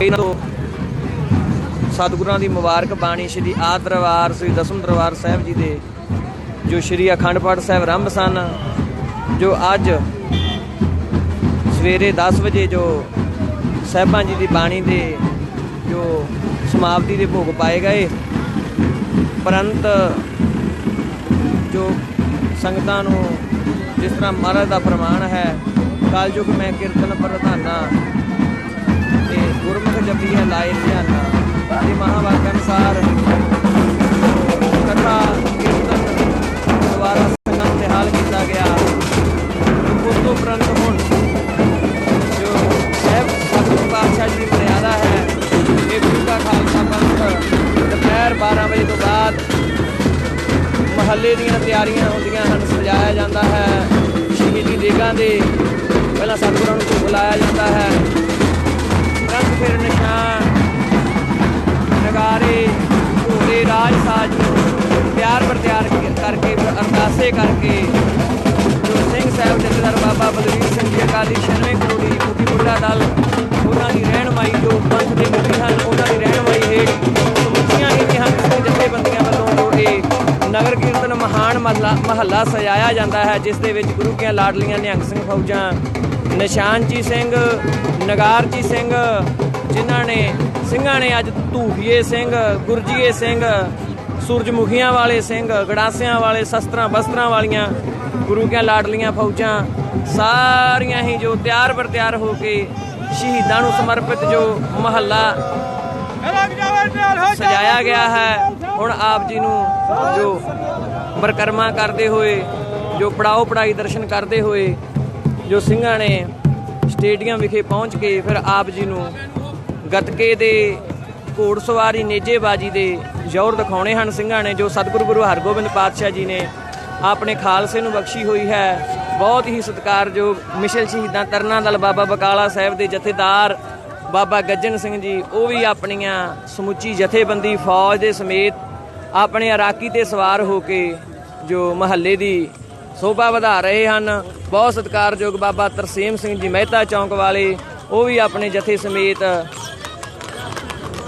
ਇਹਨਾਂ ਤੋਂ ਸਤਿਗੁਰਾਂ ਦੀ ਮੁਬਾਰਕ ਬਾਣੀ ਸ੍ਰੀ ਆਦ ਦਰਬਾਰ, ਸ੍ਰੀ ਦਸਮ ਦਰਬਾਰ ਸਾਹਿਬ ਜੀ ਦੇ, ਜੋ ਸ੍ਰੀ ਅਖੰਡ ਪਾਠ ਸਾਹਿਬ ਆਰੰਭ ਸਨ, ਜੋ ਅੱਜ ਸਵੇਰੇ 10 ਵਜੇ ਜੋ ਸਾਹਿਬਾਂ ਜੀ ਦੀ ਬਾਣੀ ਦੇ ਜੋ ਸਮਾਪਤੀ ਦੇ ਭੋਗ ਪਾਏ ਗਏ, ਪਰੰਤ ਜੋ ਸੰਗਤਾਂ ਨੂੰ ਜਿਸ ਤਰ੍ਹਾਂ ਮਹਾਰਾਜ ਦਾ ਪ੍ਰਮਾਣ ਹੈ, ਕਲਯੁਗ ਮੈਂ ਕੀਰਤਨ ਪ੍ਰਧਾਨਾ ਗੁਰਮੁਖ ਲਾਏ ਧਿਆਨਾ ਇਹ ਮਹਾਵਾਕ ਅਨੁਸਾਰ ਕਥਾ, ਕੀਰਤਨ, ਦੁਆਰਾ ਸੰਗਤ ਤੇ ਹਾਲ ਕੀਤਾ ਗਿਆ। ਉਸ ਤੋਂ ਉਪਰੰਤ ਹੁਣ ਜੋ ਸਹਿਬ ਸਤਿਗੁਰੂ ਪਾਤਸ਼ਾਹ ਜੀ ਦੀ ਮਰਿਆਦਾ ਹੈ, ਇਹ ਗੁਰੂ ਦਾ ਖਾਲਸਾ ਪੰਥ ਦੁਪਹਿਰ 12 ਵਜੇ ਤੋਂ ਬਾਅਦ ਮਹੱਲੇ ਦੀਆਂ ਤਿਆਰੀਆਂ ਹੁੰਦੀਆਂ ਹਨ, ਸਜਾਇਆ ਜਾਂਦਾ ਹੈ। ਸ਼ਹੀਦੀ ਦੇਗਾਂ ਦੇ ਪਹਿਲਾਂ ਸਤਿਗੁਰਾਂ ਨੂੰ ਬੁਲਾਇਆ ਜਾਂਦਾ ਹੈ। ਫਿਰ ਕਰਕੇ ਜੋ ਸਿੰਘ ਸਾਹਿਬ ਜਥੇਦਾਰ ਬਾਬਾ ਬਲਵੀਰ ਸਿੰਘ ਜੀ ਅਕਾਲੀ 96 ਕਰੋੜੀ ਮੁਖੀ ਮੁੱਢਾ ਦਲ, ਉਹਨਾਂ ਦੀ ਰਹਿਨਮਾਈ ਜੋ ਪੰਥ ਦੇ ਮੁਖੀ ਹਨ, ਉਹਨਾਂ ਦੀ ਰਹਿਨਮਾਈ ਹੇਠ ਸਮੁੱਚੀਆਂ ਹੀ ਨਿਹੰਗ ਜਥੇਬੰਦੀਆਂ ਵੱਲੋਂ ਇਹ ਨਗਰ ਕੀਰਤਨ ਮਹਾਨ ਮਹੱਲਾ ਮਹੱਲਾ ਸਜਾਇਆ ਜਾਂਦਾ ਹੈ, ਜਿਸ ਦੇ ਵਿੱਚ ਗੁਰੂ ਕੀਆਂ ਲਾਡਲੀਆਂ ਨਿਹੰਗ ਸਿੰਘ ਫੌਜਾਂ, ਨਿਸ਼ਾਨਜੀ ਸਿੰਘ, ਨਗਾਰਜੀ ਸਿੰਘ, ਜਿਨ੍ਹਾਂ ਨੇ ਸਿੰਘਾਂ ਨੇ ਅੱਜ ਧੂਫੀਏ ਸਿੰਘ, ਗੁਰਜੀਏ ਸਿੰਘ ਸੂਰਜਮੁਖੀਆਂ ਵਾਲੇ ਸਿੰਘ, ਗੜਾਸਿਆਂ ਵਾਲੇ ਸ਼ਸਤਰਾਂ, ਬਸਤਰਾਂ ਵਾਲੀਆਂ ਗੁਰੂ ਕੀਆਂ ਲਾਡਲੀਆਂ ਫੌਜਾਂ, ਸਾਰੀਆਂ ਹੀ ਜੋ ਤਿਆਰ ਬਰ ਤਿਆਰ ਹੋ ਕੇ ਸ਼ਹੀਦਾਂ ਨੂੰ ਸਮਰਪਿਤ ਜੋ ਮਹੱਲਾ ਸਜਾਇਆ ਗਿਆ ਹੈ, ਹੁਣ ਆਪ ਜੀ ਨੂੰ ਜੋ ਪਰਕਰਮਾ ਕਰਦੇ ਹੋਏ, ਜੋ ਪੜਾਓ ਪੜਾਈ ਦਰਸ਼ਨ ਕਰਦੇ ਹੋਏ, ਜੋ ਸਿੰਘਾਂ ਨੇ ਸਟੇਡੀਅਮ ਵਿਖੇ ਪਹੁੰਚ ਕੇ ਫਿਰ ਆਪ ਜੀ ਨੂੰ ਗਤਕੇ ਦੇ ਘੋੜਸਵਾਰੀ ਨੇਜੇਬਾਜੀ ਦੇ ਜ਼ੋਰ ਦਿਖਾਉਣੇ ਹਨ ਸਿੰਘਾਂ ਨੇ, ਜੋ ਸਤਿਗੁਰੂ ਗੁਰੂ ਹਰਗੋਬਿੰਦ ਪਾਤਸ਼ਾਹ ਜੀ ਨੇ ਆਪਣੇ ਖਾਲਸੇ ਨੂੰ ਬਖਸ਼ੀ ਹੋਈ ਹੈ। ਬਹੁਤ ਹੀ ਸਤਿਕਾਰਯੋਗ ਮਿਸ਼ਲ ਸ਼ਹੀਦਾਂ ਤਰਨਾ ਦਲ ਬਾਬਾ ਬਕਾਲਾ ਸਾਹਿਬ ਦੇ ਜਥੇਦਾਰ ਬਾਬਾ ਗੱਜਨ ਸਿੰਘ ਜੀ, ਉਹ ਵੀ ਆਪਣੀਆਂ ਸਮੁੱਚੀ ਜਥੇਬੰਦੀ ਫੌਜ ਦੇ ਸਮੇਤ ਆਪਣੇ ਅਰਾਕੀ ਤੇ ਸਵਾਰ ਹੋ ਕੇ ਜੋ ਮਹੱਲੇ ਦੀ ਸੋਭਾ ਵਧਾ ਰਹੇ ਹਨ। ਬਹੁਤ ਸਤਿਕਾਰਯੋਗ ਬਾਬਾ ਤਰਸੇਮ ਸਿੰਘ ਜੀ, ਮਹਿਤਾ ਚੌਂਕ ਵਾਲੇ, ਉਹ ਵੀ ਆਪਣੇ ਜਥੇ ਸਮੇਤ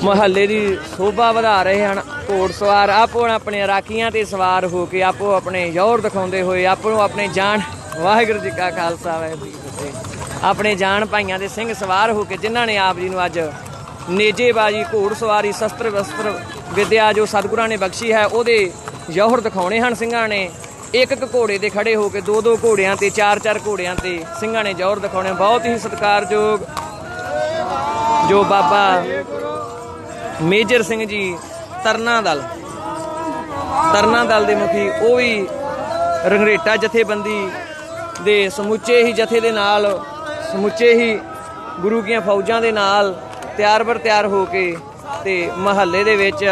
ਮਹੱਲੇ ਦੀ ਸੋਭਾ ਵਧਾ ਰਹੇ ਹਨ। ਘੋੜ ਸਵਾਰ ਆਪੋ ਆਪਣੇ ਰਾਖੀਆਂ ਤੇ ਸਵਾਰ ਹੋ ਕੇ ਆਪੋ ਆਪਣੇ ਜ਼ੋਰ ਦਿਖਾਉਂਦੇ ਹੋਏ ਆਪੋ ਆਪਣੇ ਜਾਨ, ਵਾਹਿਗੁਰੂ ਜੀ ਕਾ ਖਾਲਸਾ, ਵਾਹਿਗੁਰੂ ਜੀ ਕੀ ਫਤਿਹ। ਆਪਣੇ ਜਾਨ ਭਾਈਆਂ ਦੇ ਸਿੰਘ ਸਵਾਰ ਹੋ ਕੇ ਜਿਨ੍ਹਾਂ ਨੇ ਆਪ ਜੀ ਨੂੰ ਅੱਜ ਨੇਜੇਬਾਜੀ, ਘੋੜ ਸਵਾਰੀ, ਸ਼ਸਤਰ ਵਸਤਰ ਵਿਦਿਆ ਜੋ ਸਤਿਗੁਰਾਂ ਨੇ ਬਖਸ਼ੀ ਹੈ, ਉਹਦੇ ਜ਼ੋਹਰ ਦਿਖਾਉਣੇ ਹਨ। ਸਿੰਘਾਂ ਨੇ ਇੱਕ ਇੱਕ ਘੋੜੇ ਤੇ ਖੜੇ ਹੋ ਕੇ ਦੋ ਦੋ ਘੋੜਿਆਂ ਤੇ, ਚਾਰ ਚਾਰ ਘੋੜਿਆਂ ਤੇ ਸਿੰਘਾਂ ਨੇ ਜੌਹਰ ਦਿਖਾਉਣੇ। ਬਹੁਤ ਹੀ ਸਤਿਕਾਰਯੋਗ ਜੋ ਬਾਬਾ ਮੇਜਰ ਸਿੰਘ ਜੀ, ਤਰਨਾ ਦਲ। ਤਰਨਾ ਦਲ ਦੇ ਮੁਖੀ, ਉਹ ਵੀ ਰੰਗਰੇਟਾ ਜਥੇਬੰਦੀ ਦੇ ਸਮੁੱਚੇ ਹੀ ਜਥੇ ਦੇ ਨਾਲ, ਸਮੁੱਚੇ ਹੀ ਗੁਰੂ ਕੀਆਂ ਫੌਜਾਂ ਦੇ ਨਾਲ ਤਿਆਰ ਬਰ ਤਿਆਰ ਹੋ ਕੇ ਤੇ ਮਹੱਲੇ ਦੇ ਵਿੱਚ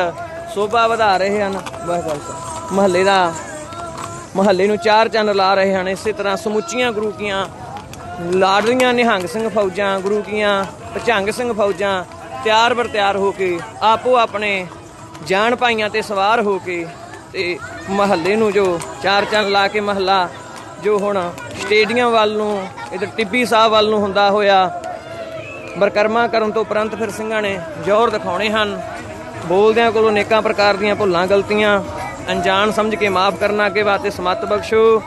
ਸੋਭਾ ਵਧਾ ਰਹੇ ਹਨ। ਬਸ ਗੱਲ ਮਹੱਲੇ ਦਾ, ਮਹੱਲੇ ਨੂੰ ਚਾਰ ਚੰਨ ਲਾ ਰਹੇ ਹਨ। ਇਸੇ ਤਰ੍ਹਾਂ ਸਮੁੱਚੀਆਂ ਗੁਰੂ ਕੀਆਂ ਲਾਡਲੀਆਂ ਨਿਹੰਗ ਸਿੰਘ ਫੌਜਾਂ, ਗੁਰੂ ਕੀਆਂ ਪਝੰਗ ਸਿੰਘ ਫੌਜਾਂ ਤਿਆਰ ਬਰ ਤਿਆਰ ਹੋ ਕੇ ਆਪੋ ਆਪਣੇ ਜਾਨ ਭਾਈਆਂ ਤੇ ਸਵਾਰ ਹੋ ਕੇ ਤੇ ਮਹੱਲੇ ਨੂੰ ਜੋ ਚਾਰ ਚੰਨ ਲਾ ਕੇ ਮਹੱਲਾ, ਜੋ ਹੁਣ ਸਟੇਡੀਅਮ ਵੱਲ ਨੂੰ, ਇਧਰ ਟਿੱਬੀ ਸਾਹਿਬ ਵੱਲ ਨੂੰ ਹੁੰਦਾ ਹੋਇਆ ਬਰਕਰਮਾ ਕਰਨ ਤੋਂ ਉਪਰੰਤ ਫਿਰ ਸਿੰਘਾਂ ਨੇ ਜ਼ੋਰ ਦਿਖਾਉਣੇ ਹਨ। ਬੋਲਦਿਆਂ ਕੋਲੋਂ ਨੇਕਾਂ ਪ੍ਰਕਾਰ ਦੀਆਂ ਭੁੱਲਾਂ ਗਲਤੀਆਂ, ਅਣਜਾਣ ਸਮਝ ਕੇ ਮਾਫ ਕਰਨਾ ਅੱਗੇ ਵਾਸਤੇ ਸਮਤ ਬਖਸ਼ੋ।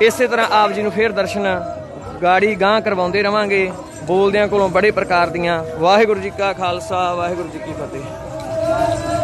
ਇਸੇ ਤਰ੍ਹਾਂ ਆਪ ਜੀ ਨੂੰ ਫੇਰ ਦਰਸ਼ਨ, ਗਾੜੀ ਗਾਂ ਕਰਵਾਉਂਦੇ ਰਵਾਂਗੇ। ਬੋਲਦਿਆਂ ਕੋਲੋਂ ਬੜੇ ਪ੍ਰਕਾਰ ਦੀਆਂ ਵਾਹਿਗੁਰੂ ਜੀ ਕਾ ਖਾਲਸਾ ਵਾਹਿਗੁਰੂ ਜੀ ਕੀ ਫਤਿਹ।